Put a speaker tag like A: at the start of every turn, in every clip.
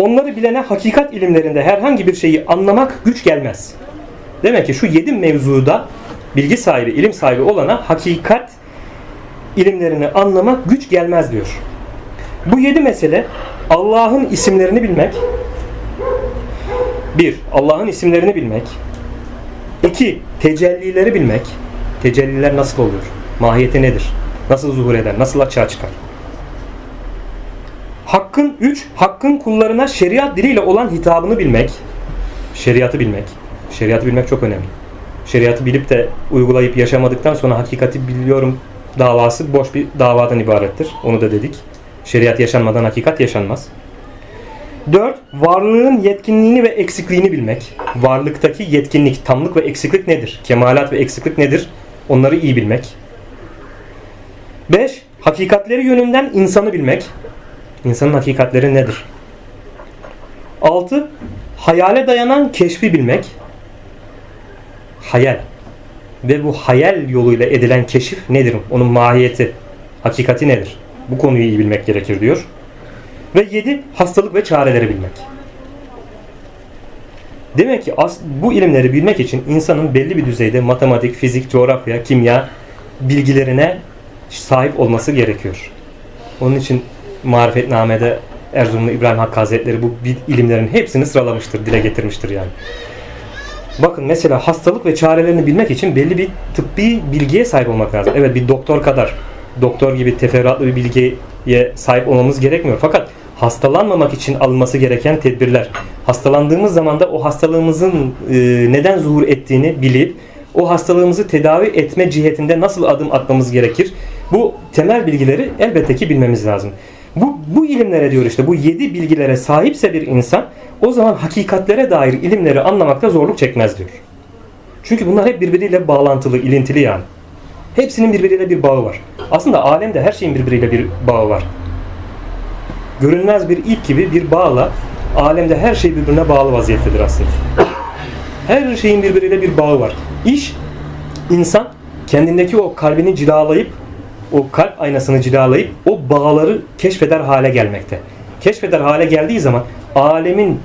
A: Onları bilene hakikat ilimlerinde herhangi bir şeyi anlamak güç gelmez. Demek ki şu yedi mevzuda bilgi sahibi, ilim sahibi olana hakikat ilimlerini anlamak güç gelmez diyor. Bu yedi mesele Allah'ın isimlerini bilmek. Bir, Allah'ın isimlerini bilmek. İki, tecellileri bilmek. Tecelliler nasıl oluyor? Mahiyeti nedir? Nasıl zuhur eder? Nasıl açığa çıkar? Hakkın üç, Hakkın kullarına şeriat diliyle olan hitabını bilmek. Şeriatı bilmek. Şeriatı bilmek çok önemli. Şeriatı bilip de uygulayıp yaşamadıktan sonra hakikati biliyorum davası boş bir davadan ibarettir. Onu da dedik. Şeriat yaşanmadan hakikat yaşanmaz. 4. Varlığın yetkinliğini ve eksikliğini bilmek. Varlıktaki yetkinlik, tamlık ve eksiklik nedir? Kemalat ve eksiklik nedir? Onları iyi bilmek. 5. Hakikatleri yönünden insanı bilmek. İnsanın hakikatleri nedir? 6. Hayale dayanan keşfi bilmek. Hayal. Ve bu hayal yoluyla edilen keşif nedir? Onun mahiyeti, hakikati nedir? Bu konuyu iyi bilmek gerekir diyor. Ve 7. Hastalık ve çareleri bilmek. Demek ki bu ilimleri bilmek için insanın belli bir düzeyde matematik, fizik, coğrafya, kimya bilgilerine sahip olması gerekiyor. Onun için Marifetname'de Erzurumlu İbrahim Hakkı Hazretleri bu ilimlerin hepsini sıralamıştır, dile getirmiştir yani. Bakın mesela hastalık ve çarelerini bilmek için belli bir tıbbi bilgiye sahip olmak lazım. Evet bir doktor kadar, doktor gibi teferruatlı bir bilgiye sahip olmamız gerekmiyor. Fakat hastalanmamak için alınması gereken tedbirler, hastalandığımız zaman da o hastalığımızın e, neden zuhur ettiğini bilip o hastalığımızı tedavi etme cihetinde nasıl adım atmamız gerekir? Bu temel bilgileri elbette ki bilmemiz lazım. Bu, bu ilimlere diyor işte bu yedi bilgilere sahipse bir insan o zaman hakikatlere dair ilimleri anlamakta zorluk çekmez diyor. Çünkü bunlar hep birbiriyle bağlantılı, ilintili yani. Hepsinin birbiriyle bir bağı var. Aslında alemde her şeyin birbiriyle bir bağı var. Görünmez bir ip gibi bir bağla alemde her şey birbirine bağlı vaziyettedir aslında. Her şeyin birbiriyle bir bağı var. İş insan kendindeki o kalbini cilalayıp o kalp aynasını cilalayıp o bağları keşfeder hale gelmekte. Keşfeder hale geldiği zaman alemin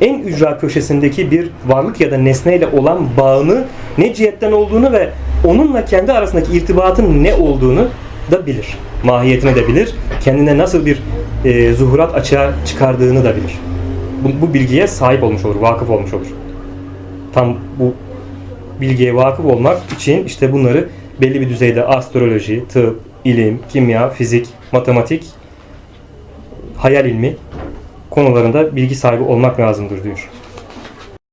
A: en ücra köşesindeki bir varlık ya da nesneyle olan bağını ne cihetten olduğunu ve onunla kendi arasındaki irtibatın ne olduğunu da bilir. Mahiyetini de bilir. Kendine nasıl bir e, zuhurat açığa çıkardığını da bilir. Bu, bu bilgiye sahip olmuş olur, vakıf olmuş olur. Tam bu bilgiye vakıf olmak için işte bunları belli bir düzeyde astroloji, tıp, ilim, kimya, fizik, matematik, hayal ilmi konularında bilgi sahibi olmak lazımdır diyor.